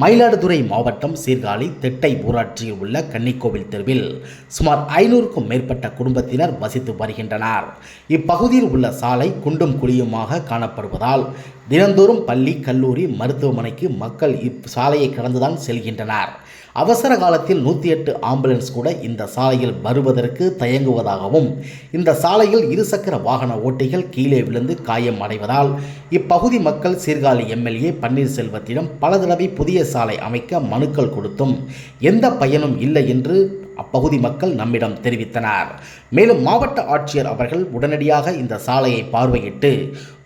மயிலாடுதுறை மாவட்டம் சீர்காழி திட்டை ஊராட்சியில் உள்ள கன்னிக்கோவில் தெருவில் சுமார் ஐநூறுக்கும் மேற்பட்ட குடும்பத்தினர் வசித்து வருகின்றனர். இப்பகுதியில் உள்ள சாலை குண்டும் குழியுமாக காணப்படுவதால் தினந்தோறும் பள்ளி கல்லூரி மருத்துவமனைக்கு மக்கள் இச்சாலையை கடந்துதான் செல்கின்றனர். அவசர காலத்தில் நூற்றி எட்டு ஆம்புலன்ஸ் கூட இந்த சாலையில் வருவதற்கு தயங்குவதாகவும் இந்த சாலையில் இருசக்கர வாகன ஓட்டிகள் கீழே விழுந்து காயம் அடைவதால் இப்பகுதி மக்கள் சீர்காழி எம்எல்ஏ பன்னீர்செல்வத்திடம் பல தடவை புதிய சாலை அமைக்க மனுக்கள் கொடுத்தும் எந்த பயனும் இல்லை என்று அப்பகுதி மக்கள் நம்மிடம் தெரிவித்தனர். மேலும் மாவட்ட ஆட்சியர் அவர்கள் உடனடியாக இந்த சாலையை பார்வையிட்டு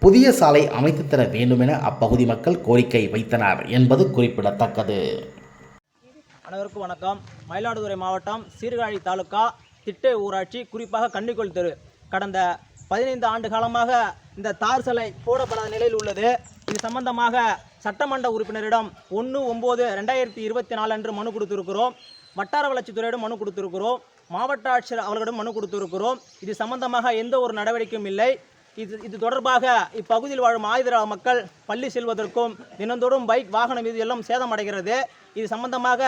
புதிய சாலை அமைத்து தர வேண்டுமென அப்பகுதி மக்கள் கோரிக்கை வைத்தனர் என்பது குறிப்பிடத்தக்கது. அனைவருக்கும் வணக்கம். மயிலாடுதுறை மாவட்டம் சீர்காழி தாலுகா திட்டை ஊராட்சி குறிப்பாக கன்னிக்கோள் தெரு. கடந்த பதினைந்து ஆண்டு காலமாக இந்த தார் சலை போடப்படாத நிலையில் உள்ளது. இது சம்பந்தமாக சட்டமன்ற உறுப்பினரிடம் ஒன்று ஒம்பது ரெண்டாயிரத்தி இருபத்தி நாலு அன்று மனு கொடுத்திருக்கிறோம். வட்டார வளர்ச்சித்துறையிடம் மனு கொடுத்திருக்கிறோம். மாவட்ட ஆட்சியர் அவர்களிடம் மனு கொடுத்திருக்கிறோம். இது சம்பந்தமாக எந்த ஒரு நடவடிக்கையும் இல்லை. இது இது தொடர்பாக இப்பகுதியில் வாழும் ஆயுத மக்கள் பள்ளி செல்வதற்கும் தினந்தோறும் பைக் வாகனம் இது எல்லாம் சேதமடைகிறது. இது சம்பந்தமாக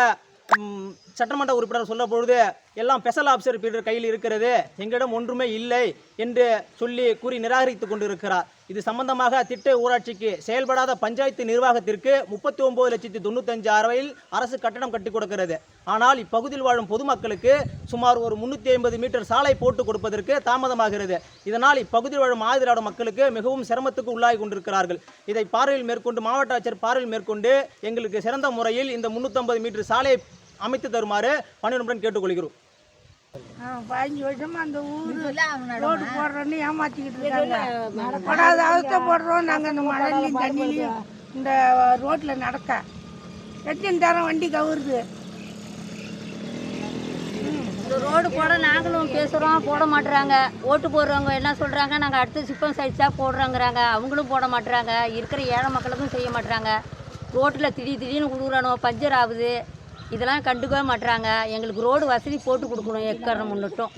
சட்டமன்ற உறுப்பினர் சொல்ல பொழுது எல்லாம் ஸ்பெஷல் ஆஃபீஸர் பீடர் கையில் இருக்கிறது. எங்களிடம் ஒன்றுமே இல்லை என்று சொல்லி கூறி நிராகரித்து கொண்டிருக்கிறார். இது சம்பந்தமாக திட்ட ஊராட்சிக்கு செயல்படாத பஞ்சாயத்து நிர்வாகத்திற்கு முப்பத்தி ஒன்பது லட்சத்தி தொண்ணூத்தஞ்சு அறவையில் அரசு கட்டணம் கட்டி கொடுக்கிறது. ஆனால் இப்பகுதியில் வாழும் பொதுமக்களுக்கு சுமார் ஒரு முன்னூற்றி ஐம்பது மீட்டர் சாலை போட்டு கொடுப்பதற்கு தாமதமாகிறது. இதனால் இப்பகுதியில் வாழும் ஆதிராட மக்களுக்கு மிகவும் சிரமத்துக்கு உள்ளாகி கொண்டிருக்கிறார்கள். இதை பார்வையில் மேற்கொண்டு மாவட்ட ஆட்சியர் பார்வையில் மேற்கொண்டு எங்களுக்கு சிறந்த முறையில் இந்த முன்னூற்றம்பது மீட்டர் சாலையை அமைத்து தருமாறு பணியுடன் கேட்டுக்கொள்கிறோம். பதினஞ்சு வருஷமா அந்த ஊர் ரோடு போடுறோன்னு ஏமாத்திக்கிட்டு இருக்காங்க. படாத அவஸ்தை போடுறோம். நாங்கள் இந்த மழையிலையும் தண்ணிலையும் இந்த ரோட்டில் நடக்க. எத்தனை தரம் வண்டி கவுருது? இந்த ரோடு போட நாங்களும் பேசுகிறோம் போட மாட்டுறாங்க. ஓட்டு போடுறவங்க என்ன சொல்கிறாங்க நாங்கள் அடுத்து சிப்பம் சைட்ஸாக போடுறோங்கிறாங்க. அவங்களும் போட மாட்டுறாங்க. இருக்கிற ஏழை மக்களுக்கும் செய்ய மாட்டுறாங்க. ரோட்டில் திடீர் திடீர்னு கொடுக்குறானோ பஞ்சர் ஆகுது. இதெல்லாம் கண்டுக்கவே மாட்டுறாங்க எங்களுக்கு ரோடு வசதி போட்டு கொடுக்கணும் எக்காரணம் முன்னிட்டும்.